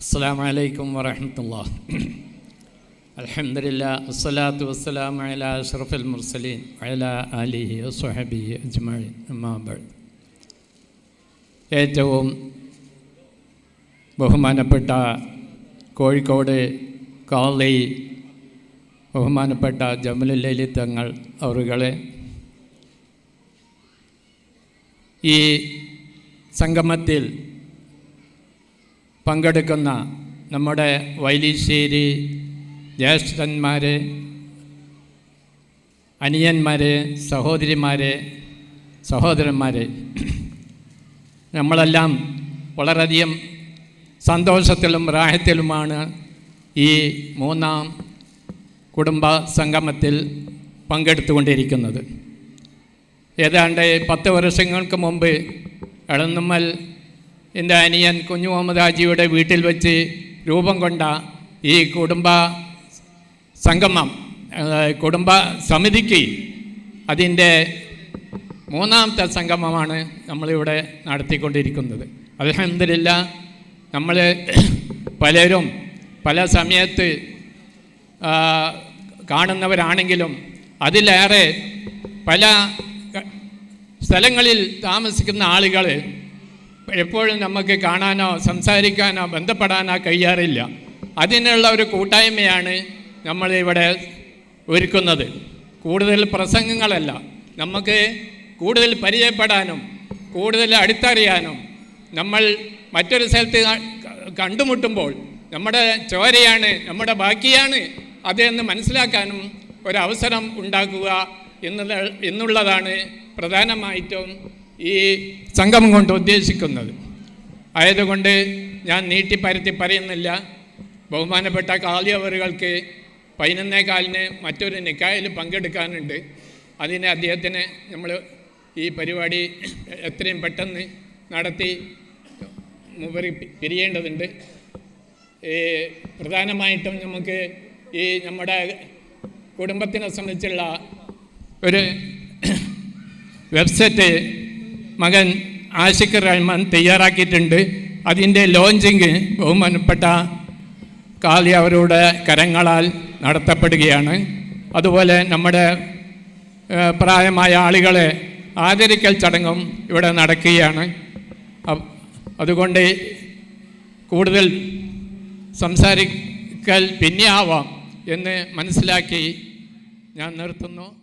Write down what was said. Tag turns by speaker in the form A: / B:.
A: السلام عليكم ورحمة الله الحمد لله والصلاة والسلام على أشرف المرسلين وعلى آله وصحبه أجمعين أما بعد ഏറ്റവും ബഹുമാനപ്പെട്ട കോഴിക്കോട് കാളി ബഹുമാനപ്പെട്ട ജമലുല്ലലി തങ്ങൾ അവറുകളെ ഈ സംഗമത്തിൽ പങ്കെടുക്കുന്ന നമ്മുടെ വൈലീശ്ശേരി ജ്യേഷ്ഠന്മാർ അനിയന്മാർ സഹോദരിമാരെ സഹോദരന്മാരെ നമ്മളെല്ലാം വളരെയധികം സന്തോഷത്തിലും റാഹത്തിലുമാണ് ഈ മൂന്നാം കുടുംബ സംഗമത്തിൽ പങ്കെടുത്തുകൊണ്ടിരിക്കുന്നത്. ഏതാണ്ട് പത്ത് വർഷങ്ങൾക്ക് മുമ്പ് എളന്നുമ്മൽ എന്റെ അനിയൻ കുഞ്ഞു മുഹമ്മദ് ഹാജിയുടെ വീട്ടിൽ വെച്ച് രൂപം കൊണ്ട ഈ കുടുംബ സംഗമം കുടുംബ സമിതിക്ക് അതിന്റെ മൂന്നാമത്തെ സംഗമമാണ് നമ്മളിവിടെ നടത്തിക്കൊണ്ടിരിക്കുന്നത്. അലഹമില്ല നമ്മൾ പലരും പല സമയത്ത് കാണുന്നവരാണെങ്കിലും അതിലേറെ പല സ്ഥലങ്ങളിൽ താമസിക്കുന്ന ആളുകൾ എപ്പോഴും നമുക്ക് കാണാനോ സംസാരിക്കാനോ ബന്ധപ്പെടാനോ കഴിയാറില്ല. അതിനുള്ള ഒരു കൂട്ടായ്മയാണ് നമ്മളിവിടെ ഒരുക്കുന്നത്. കൂടുതൽ പ്രസംഗങ്ങളല്ല. നമുക്ക് കൂടുതൽ പരിചയപ്പെടാനും കൂടുതൽ അടുത്തറിയാനും നമ്മൾ മറ്റൊരു സ്ഥലത്ത് കണ്ടുമുട്ടുമ്പോൾ നമ്മുടെ ചോരയാണ് നമ്മുടെ ബാക്കിയാണ് അതെന്ന് മനസ്സിലാക്കാനും ഒരവസരം ഉണ്ടാക്കുക എന്നുള്ള എന്നുള്ളതാണ് പ്രധാനമായിട്ടും ഈ സംഗമം കൊണ്ട് ഉദ്ദേശിക്കുന്നത്. ആയതുകൊണ്ട് ഞാൻ നീട്ടിപ്പരത്തി പറയുന്നില്ല. ബഹുമാനപ്പെട്ട കാളിയവറുകൾക്ക് പതിനൊന്നേ കാലിന് മറ്റൊരു നിക്കായിൽ പങ്കെടുക്കാനുണ്ട്. അതിന് അദ്ദേഹത്തിന് നമ്മൾ ഈ പരിപാടി എത്രയും പെട്ടെന്ന് നടത്തി മുമ്പറി പിരിയേണ്ടതുണ്ട്. ഈ പ്രധാനമായിട്ടും നമുക്ക് ഈ നമ്മുടെ കുടുംബത്തിനെ സംബന്ധിച്ചുള്ള ഒരു വെബ്സൈറ്റ് മകൻ ആഷിഖ് റഹ്മാൻ തയ്യാറാക്കിയിട്ടുണ്ട്. അതിന്റെ ലോഞ്ചിങ് ബഹുമാനപ്പെട്ട കാളി അവരുടെ കരങ്ങളാൽ നടത്തപ്പെടുകയാണ്. അതുപോലെ നമ്മുടെ പ്രായമായ ആളുകളെ ആദരിക്കൽ ചടങ്ങും ഇവിടെ നടക്കുകയാണ്. അതുകൊണ്ട് കൂടുതൽ സംസാരിക്കൽ പിന്നെ ആവാം എന്ന് മനസ്സിലാക്കി ഞാൻ നിർത്തുന്നു.